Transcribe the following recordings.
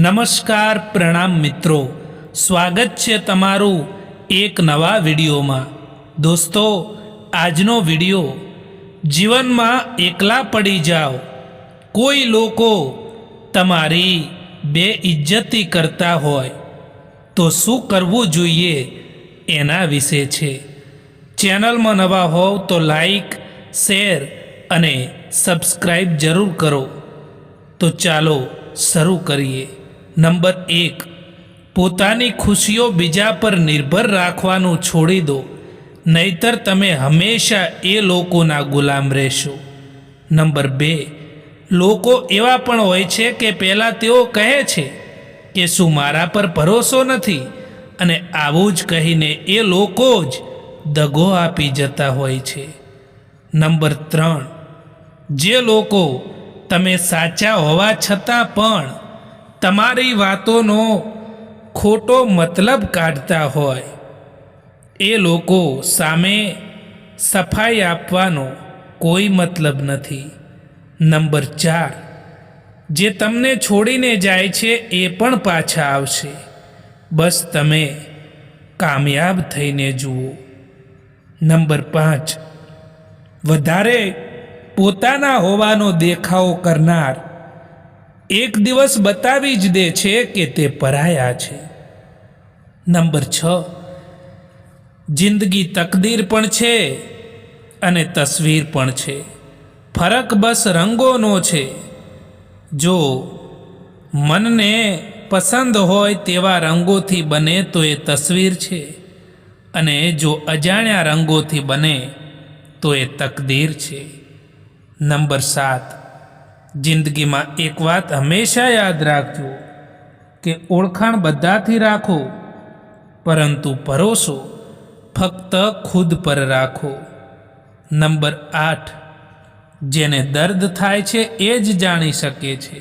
નમસ્કાર પ્રણામ મિત્રો. સ્વાગત છે તમારું એક નવા વિડીયોમાં. દોસ્તો, આજનો વીડિયો, જીવનમાં એકલા પડી જાઓ. કોઈ લોકો તમારી બે ઇજ્જતી કરતા હોય. તો શું કરવું જોઈએ એના વિશે છે. ચેનલમાં નવા હોવ તો લાઈક, શેર અને સબસ્ક્રાઈબ જરૂર કરો. તો ચાલો શરૂ કરીએ. નંબર એક, પોતાની ખુશીઓ બીજા પર નિર્ભર રાખવાનું છોડી દો, નહીતર તમે હંમેશા એ લોકોના ગુલામ રહેશો. નંબર બે, લોકો એવા પણ હોય છે કે પહેલાં તેઓ કહે છે કે શું મારા પર ભરોસો નથી અને આવું જ કહીને એ લોકો જ દગો આપી જતા હોય છે. નંબર ત્રણ, જે લોકો તમે સાચા હોવા છતાં પણ તમારી વાતોનો ખોટો મતલબ કાઢતા હોય. એ લોકો સામે સફાઈ આપવાનો કોઈ મતલબ નથી. નંબર ચાર, જે તમને છોડીને જાય છે એ પણ પાછા આવશે. બસ તમે કામયાબ થઈને જુઓ. નંબર પાંચ, વધારે પોતાના હોવાનો દેખાવો કરનાર એક દિવસ બતાવી જ દે છે કે તે પરાયા છે. નંબર છ. જિંદગી તકદીર પણ છે અને તસવીર પણ છે. ફરક બસ રંગોનો છે. જો મનને પસંદ હોય તેવા રંગોથી બને તો એ તસવીર છે અને જો અજાણ્યા રંગોથી બને તો એ તકદીર છે. નંબર સાત. જિંદગીમાં એક વાત હંમેશા યાદ રાખજો કે ઓળખાણ બધાથી રાખો, પરંતુ ભરોસો ફક્ત ખુદ પર રાખો. નંબર આઠ, જેને દર્દ થાય છે એ જ જાણી શકે છે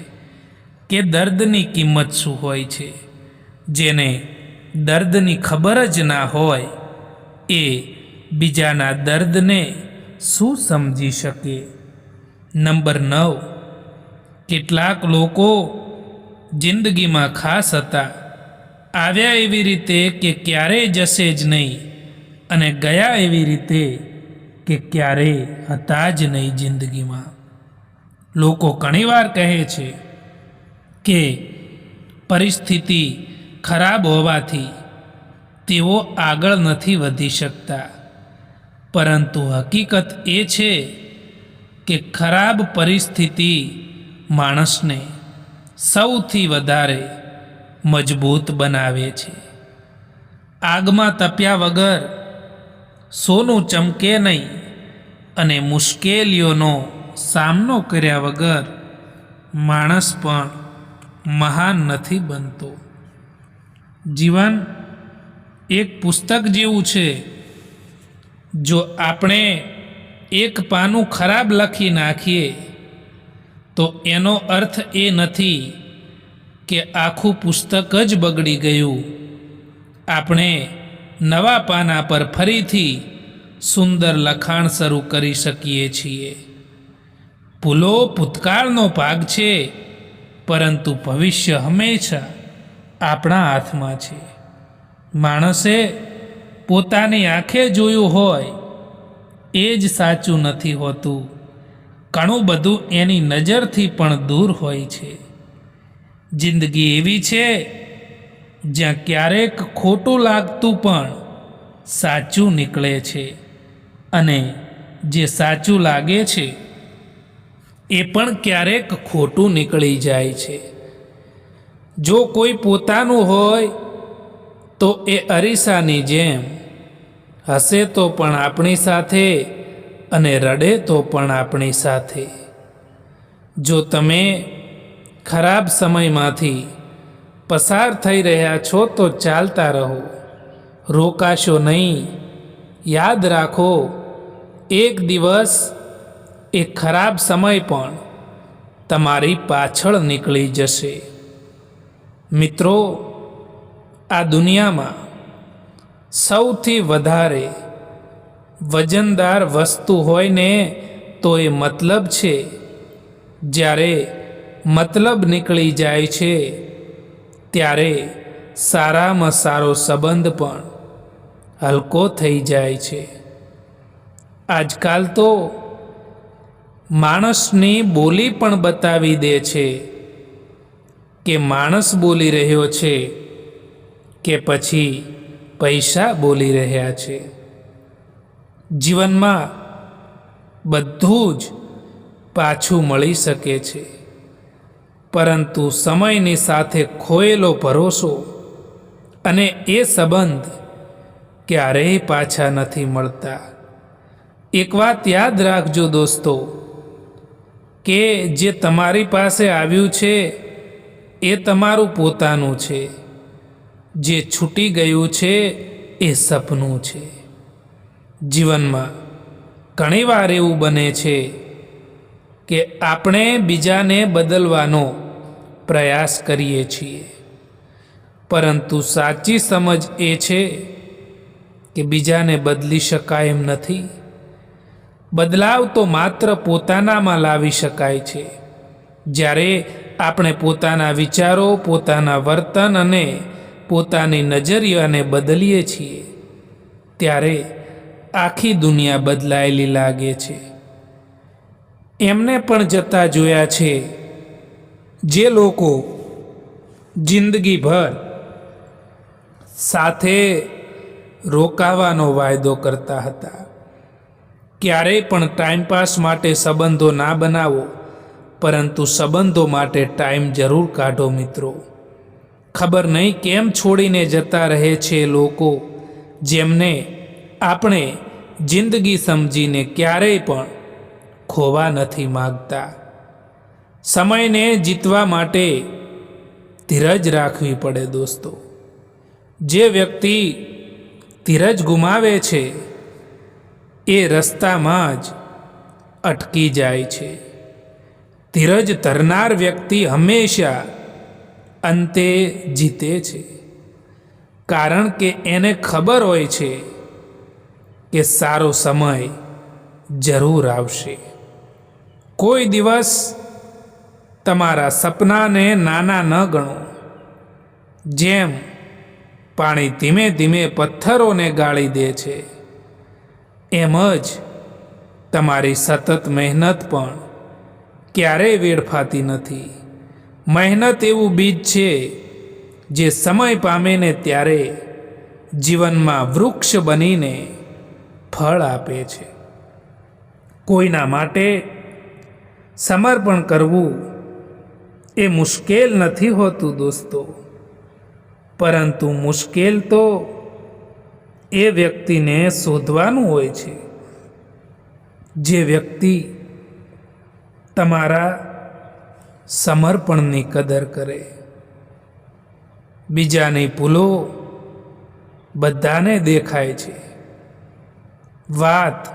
કે દર્દની કિંમત શું હોય છે. જેને દર્દની ખબર જ ના હોય એ બીજાના દર્દને શું સમજી શકે. નંબર નવ કેટલાક લોકો જિંદગીમાં ખાસ હતા. આવ્યા એવી રીતે કે ક્યારેય જશે જ નહીં અને ગયા એવી રીતે કે ક્યારેય હતા જ નહીં જિંદગીમાં. લોકો ઘણીવાર કહે છે કે પરિસ્થિતિ ખરાબ હોવાથી તેઓ આગળ નથી વધી શકતા. પરંતુ હકીકત એ છે કે ખરાબ પરિસ્થિતિ માણસને સૌથી વધારે મજબૂત બનાવે છે. આગમાં તપ્યા વગર સોનું ચમકે નહીં અને મુશ્કેલીઓનો સામનો કર્યા વગર માણસ પણ મહાન નથી બનતો. જીવન એક પુસ્તક જેવું છે. જો આપણે એક પાનું ખરાબ લખી નાખીએ તો એનો અર્થ એ નથી કે આખું પુસ્તક જ બગડી ગયું. આપણે નવા પાના પર ફરીથી સુંદર લખાણ શરૂ કરી શકીએ છીએ. ભૂલો ભૂતકાળનો ભાગ છે, પરંતુ ભવિષ્ય હંમેશા આપણા હાથમાં છે. માણસે પોતાની આંખે જોયું હોય, એ જ સાચું નથી હોતું. ઘણું બધું એની નજરથી પણ દૂર હોય છે. જિંદગી એવી છે જ્યાં ક્યારેક ખોટું લાગતું પણ સાચું નીકળે છે અને જે સાચું લાગે છે એ પણ ક્યારેક ખોટું નીકળી જાય છે. જો કોઈ પોતાનું હોય તો એ અરીસાની જેમ હશે તો પણ આપણી સાથે અને રડે તો પણ આપણી સાથે. જો તમે ખરાબ સમયમાંથી પસાર થઈ રહ્યા છો તો ચાલતા રહો. રોકાશો નહીં. યાદ રાખો, એક દિવસ એ ખરાબ સમય પણ તમારી પાછળ નીકળી જશે. મિત્રો, આ દુનિયામાં સૌથી વધારે વજનદાર વસ્તુ હોય ને, તો એ મતલબ છે. જ્યારે મતલબ નીકળી જાય છે, ત્યારે સારામાં સારો સંબંધ પણ હલકો થઈ જાય છે. આજકાલ તો માણસની બોલી પણ બતાવી દે છે કે માણસ બોલી રહ્યો છે કે પછી પૈસા બોલી રહ્યા છે. જીવનમાં બધું જ પાછું મળી શકે છે. પરંતુ સમયની સાથે ખોયેલો ભરોસો અને એ સંબંધ ક્યારેય પાછા નથી મળતા. એક વાત યાદ રાખજો દોસ્તો, કે જે તમારી પાસે આવ્યું છે એ તમારું પોતાનું છે. જે છૂટી ગયું છે એ સપનું છે. જીવનમાં. ઘણીવાર એવું બને છે કે આપણે બીજાને બદલવાનો પ્રયાસ કરીએ છીએ. પરંતુ સાચી સમજ એ છે કે બીજાને બદલી શકાય એમ નથી. બદલાવ તો માત્ર પોતાનામાં લાવી શકાય છે. જ્યારે આપણે પોતાના વિચારો, પોતાના વર્તન અને પોતાની નજરિયાને બદલીએ છીએ, ત્યારે આખી દુનિયા બદલાયેલી લાગે છે. એમને પણ જતા જોયા છે જે લોકો જિંદગીભર સાથે રોકાવાનો વાયદો કરતા હતા. ક્યારેય પણ ટાઈમપાસ માટે સંબંધો ના બનાવો, પરંતુ સંબંધો માટે ટાઈમ જરૂર કાઢો મિત્રો. ખબર નહીં કેમ છોડીને જતા રહે છે લોકો જેમને આપણે જિંદગી સમજીને ક્યારેય પણ ખોવા નથી માગતા. સમયને જીતવા માટે ધીરજ રાખવી પડે દોસ્તો. જે વ્યક્તિ ધીરજ ગુમાવે છે, એ રસ્તામાં જ અટકી જાય છે. ધીરજ ધરનાર વ્યક્તિ હંમેશા અંતે જીતે છે. કારણ કે એને ખબર હોય છે કે સારો સમય જરૂર આવશે. કોઈ દિવસ તમારા સપનાને નાના ન ગણો. જેમ પાણી ધીમે ધીમે પથ્થરોને ગાળી દે છે, એમ જ તમારી સતત મહેનત પણ ક્યારેય વેડફાતી નથી. મહેનત એવું બીજ છે જે સમય પામે ને ત્યારે જીવનમાં વૃક્ષ બનીને ફળ આપે છે. કોઈના માટે સમર્પણ કરવું એ મુશ્કેલ નથી હોતું દોસ્તો. પરંતુ મુશ્કેલ તો એ વ્યક્તિને શોધવાનું હોય છે. જે વ્યક્તિ તમારા સમર્પણની કદર કરે. બીજાની ભૂલો બધાને દેખાય છે. વાત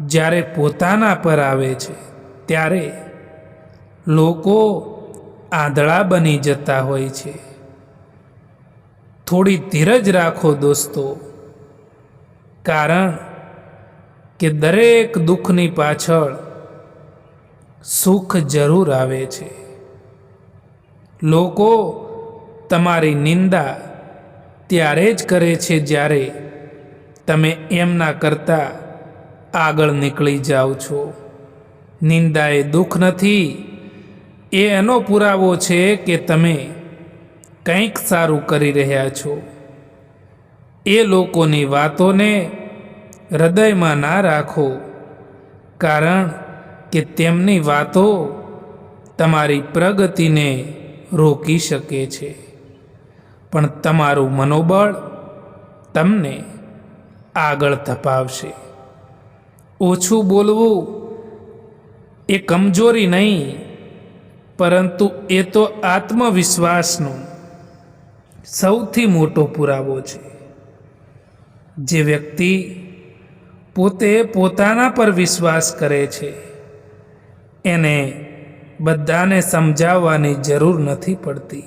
જ્યારે પોતાના પર આવે છે, ત્યારે લોકો આંધળા બની જતા હોય છે. થોડી ધીરજ રાખો દોસ્તો, કારણ કે દરેક દુઃખની પાછળ સુખ જરૂર આવે છે. લોકો તમારી નિંદા ત્યારે જ કરે છે જ્યારે તમે એમના કરતાં આગળ નીકળી જાઓ છો. નિંદા એ દુઃખ નથી. એ એનો પુરાવો છે કે તમે કંઈક સારું કરી રહ્યા છો. એ લોકોની વાતોને હૃદયમાં ના રાખો, કારણ કે તેમની વાતો તમારી પ્રગતિને રોકી શકે છે. પણ તમારું મનોબળ તમને આગળ ધપાવશે. ઓછું બોલવું એ કમજોરી નહીં, પરંતુ એ તો આત્મવિશ્વાસનો સૌથી મોટો પુરાવો છે. જે વ્યક્તિ પોતે પોતાના પર વિશ્વાસ કરે છે, એને બધાને સમજાવવાની જરૂર નથી પડતી.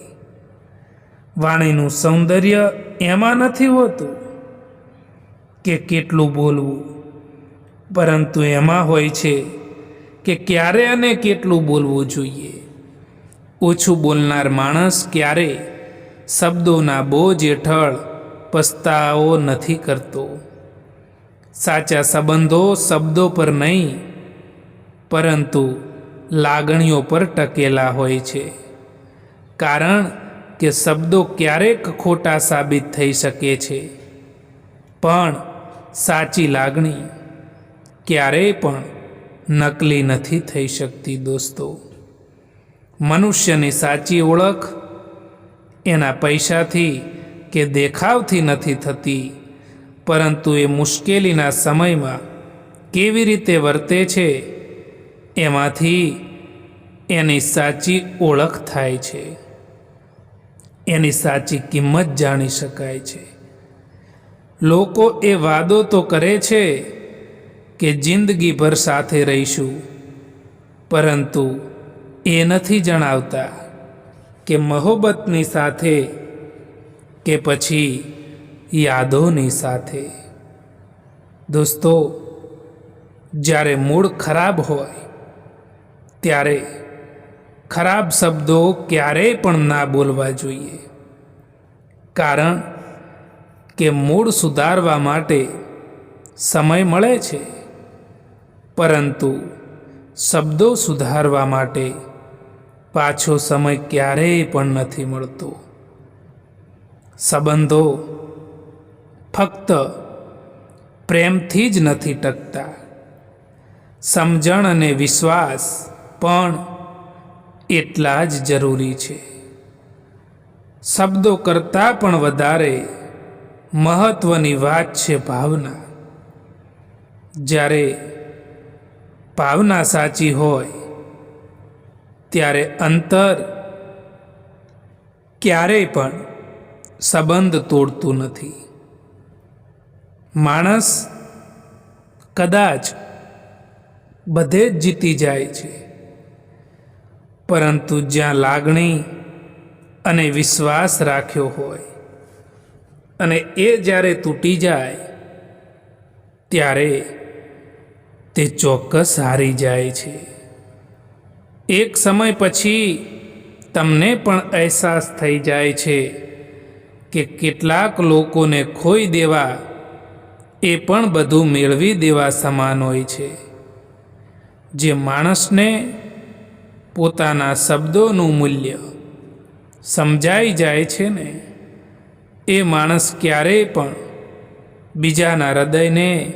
વાણીનું સૌંદર્ય એમાં નથી હોતું. કે કેટલું બોલવું? પરંતુ એમાં હોય છે કે ક્યારે અને કેટલું બોલવું જોઈએ. ઓછું બોલનાર માણસ ક્યારે શબ્દોના બોજ હેઠળ પસ્તાવો નથી કરતો. સાચા સંબંધો શબ્દો પર નહીં, પરંતુ લાગણીઓ પર ટકેલા હોય છે. કારણ કે શબ્દો ક્યારેક ખોટા સાબિત થઈ શકે છે. પણ સાચી લાગણી. ક્યારેય પણ નકલી નથી થઈ શકતી દોસ્તો. મનુષ્યની સાચી ઓળખ એના પૈસાથી કે દેખાવથી નથી થતી, પરંતુ એ મુશ્કેલીના સમયમાં કેવી રીતે વર્તે છે એમાંથી એની સાચી ઓળખ થાય છે. એની સાચી કિંમત જાણી શકાય છે. લોકો એ વાદો તો કરે છે કે જિંદગીભર સાથે રહીશું. પરંતુ એ નથી જણાવતા કે મહોબતની સાથે કે પછી યાદોની સાથે. દોસ્તો, જ્યારે મૂડ ખરાબ હોય, ત્યારે ખરાબ શબ્દો ક્યારેય પણ ના બોલવા જોઈએ. કારણ કે મૂળ સુધારવા માટે સમય મળે છે? પરંતુ શબ્દો સુધારવા માટે પાછો સમય ક્યારેય પણ નથી મળતો. સંબંધો ફક્ત પ્રેમથી જ નથી ટકતા. સમજણ અને વિશ્વાસ પણ એટલા જ જરૂરી છે. શબ્દો કરતાં પણ વધારે મહત્વની વાત છે ભાવના. જ્યારે ભાવના સાચી હોય, ત્યારે અંતર ક્યારેય પણ સંબંધ તોડતું નથી. માણસ કદાચ બધે જ જીતી જાય છે, પરંતુ જ્યાં લાગણી અને વિશ્વાસ રાખ્યો હોય અને એ જ્યારે તૂટી જાય, ત્યારે તે ચોક્કસ હારી જાય છે. એક સમય પછી તમને પણ અહેસાસ થઈ જાય છે કે કેટલાક લોકોને ખોઈ દેવા એ પણ બધું મેળવી દેવા સમાન હોય છે. જે માણસને પોતાના શબ્દોનું મૂલ્ય સમજાઈ જાય છે ને એ માણસ ક્યારેય પણ બીજાના હૃદયને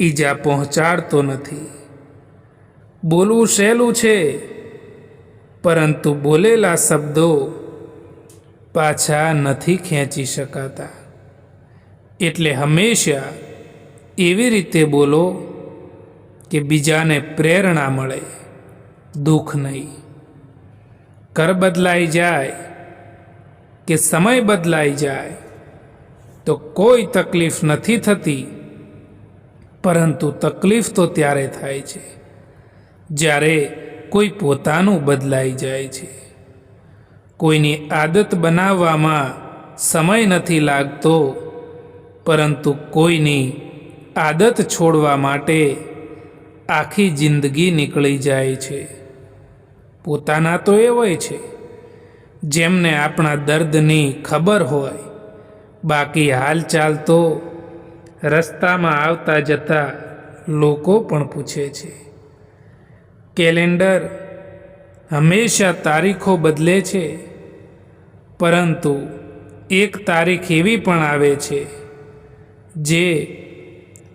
ઈજા પહોંચાડતો નથી. બોલવું સહેલું છે, પરંતુ બોલેલા શબ્દો પાછા નથી ખેંચી શકાતા. એટલે હંમેશા એવી રીતે બોલો કે બીજાને પ્રેરણા મળે, દુઃખ નહીં. કર બદલાઈ જાય કે સમય બદલાઈ જાય, તો કોઈ તકલીફ નથી થતી, પરંતુ તકલીફ તો ત્યારે થાય છે, જ્યારે કોઈ પોતાનું બદલાઈ જાય છે. કોઈની આદત બનાવવામાં સમય નથી લાગતો, પરંતુ કોઈની આદત છોડવા માટે આખી જિંદગી નીકળી જાય છે. પોતાના તો એ હોય છે. જેમને આપણા દર્દની ખબર હોય. બાકી હાલચાલ તો રસ્તામાં આવતા જતા લોકો પણ પૂછે છે. કેલેન્ડર હંમેશા તારીખો બદલે છે, પરંતુ એક તારીખ એવી પણ આવે છે, જે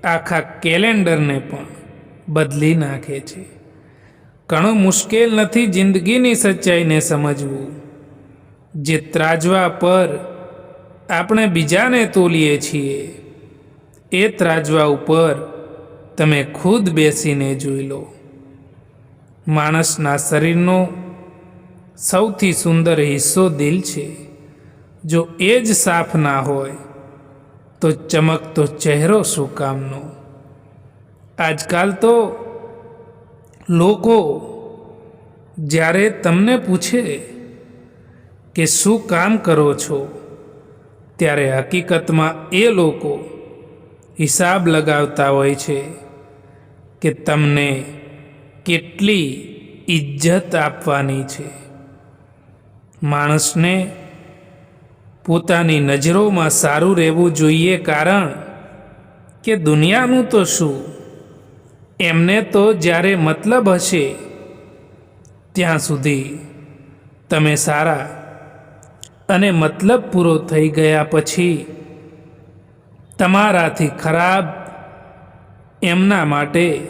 આખા કેલેન્ડરને પણ બદલી નાખે છે. ઘણું મુશ્કેલ નથી જિંદગીની સચ્ચાઈને સમજવું. જે ત્રાજવા પર આપણે બીજાને તોલીએ છીએ, એ ત્રાજવા ઉપર તમે ખુદ બેસીને જોઈ લો. માણસના શરીરનો સૌથી સુંદર હિસ્સો દિલ છે. જો એ જ સાફ ના હોય, તો ચમકતો ચહેરો શું કામનો? આજકાલ તો લોકો જ્યારે તમને પૂછે કે શું કામ કરો છો? ત્યારે હકીકતમાં એ લોકો હિસાબ લગાવતા હોય છે કે તમને કેટલી ઇજ્જત આપવાની છે. માણસને પોતાની નજરોમાં સારું રહેવું જોઈએ કારણ કે દુનિયાનું તો શું? એમને તો જ્યારે મતલબ હશે, ત્યાં સુધી તમે સારા અને મતલબ પૂરો થઈ ગયા પછી તમારાથી ખરાબ એમના માટે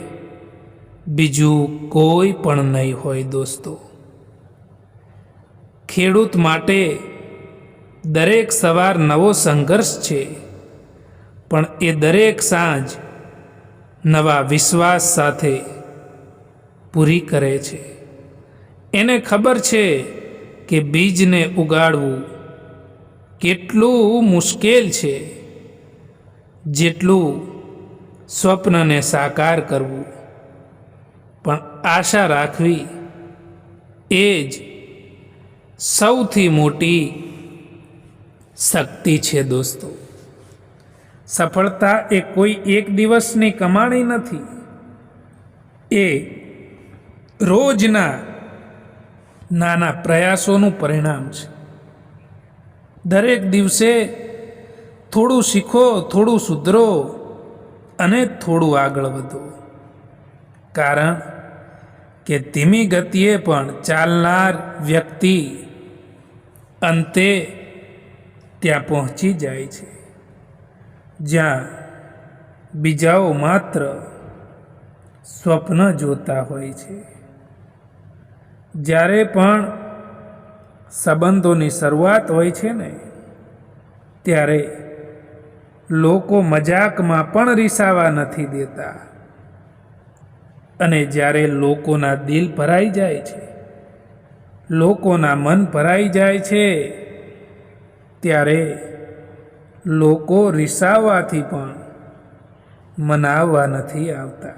બીજું કોઈ પણ નહીં હોય દોસ્તો. ખેડૂત માટે દરેક સવાર નવો સંઘર્ષ છે, પણ એ દરેક સાંજ નવા વિશ્વાસ સાથે પૂરી કરે છે. એને ખબર છે કે બીજને ઉગાડવું કેટલું મુશ્કેલ છે. જેટલું સ્વપ્નને સાકાર કરવું. પણ આશા રાખવી એ જ સૌથી મોટી શક્તિ છે દોસ્તો. સફળતા એ કોઈ એક દિવસની કમાણી નથી. એ રોજના નાના પ્રયાસોનું પરિણામ છે. દરેક દિવસે થોડું શીખો, થોડું સુધરો અને થોડું આગળ વધો. કારણ કે ધીમી ગતિએ પણ ચાલનાર વ્યક્તિ અંતે ત્યાં પહોંચી જાય છે. જ્યાં બીજાઓ માત્ર સ્વપ્ન જોતા હોય છે. જ્યારે પણ સંબંધોની શરૂઆત હોય છે ને, ત્યારે લોકો મજાકમાં પણ રીસાવા નથી દેતા. અને જ્યારે લોકોના દિલ ભરાઈ જાય છે, લોકોના મન ભરાઈ જાય છે, ત્યારે લોકો રીસાવાથી પણ મનાવવા નથી આવતા.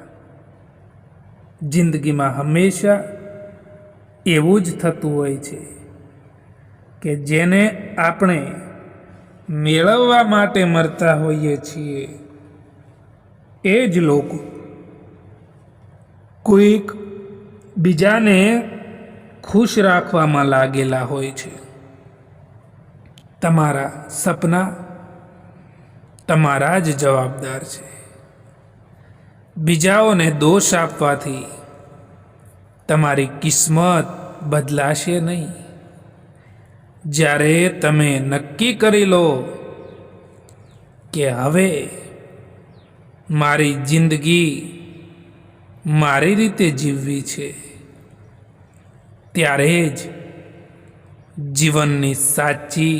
જિંદગીમાં હંમેશા એવું જ થતું હોય છે કે જેને આપણે મેળવવા માટે મરતા હોઈએ છીએ, એ જ લોકો. કોઈક બીજાને ખુશ રાખવામાં લાગેલા હોય છે. તમારા સપના તમારા જ જવાબદાર છે. બીજાઓને દોષ આપવાથી તમારી કિસ્મત બદલાશે નહીં. જ્યારે તમે નક્કી કરી લો કે હવે મારી જિંદગી મારી રીતે જીવવી છે, ત્યારે જ જીવનની સાચી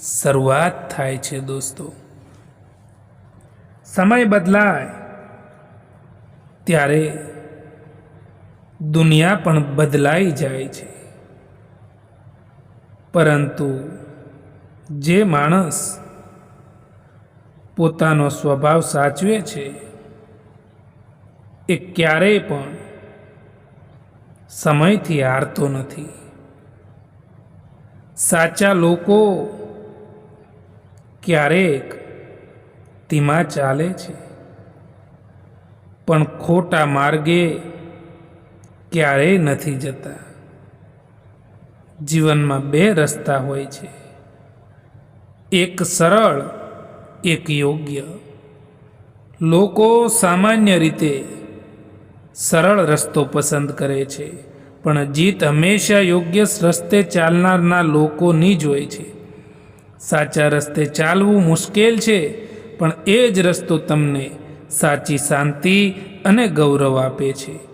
શરૂઆત થાય છે દોસ્તો. સમય બદલાય ત્યારે દુનિયા પણ બદલાઈ જાય છે. પરંતુ જે માણસ પોતાનો સ્વભાવ સાચવે છે, એ ક્યારેય પણ સમયથી હારતો નથી. સાચા લોકો ક્યારેક ધીમા ચાલે છે, પણ ખોટા માર્ગે ક્યારેય નથી જતા. જીવનમાં બે રસ્તા હોય છે. એક સરળ, એક યોગ્ય. લોકો સામાન્ય રીતે સરળ રસ્તો પસંદ કરે છે, પણ જીત હંમેશા યોગ્ય રસ્તે ચાલનારના લોકોની જ હોય છે. સાચા રસ્તે ચાલવું મુશ્કેલ છે, પણ એ જ રસ્તો તમને સાચી શાંતિ અને ગૌરવ આપે છે.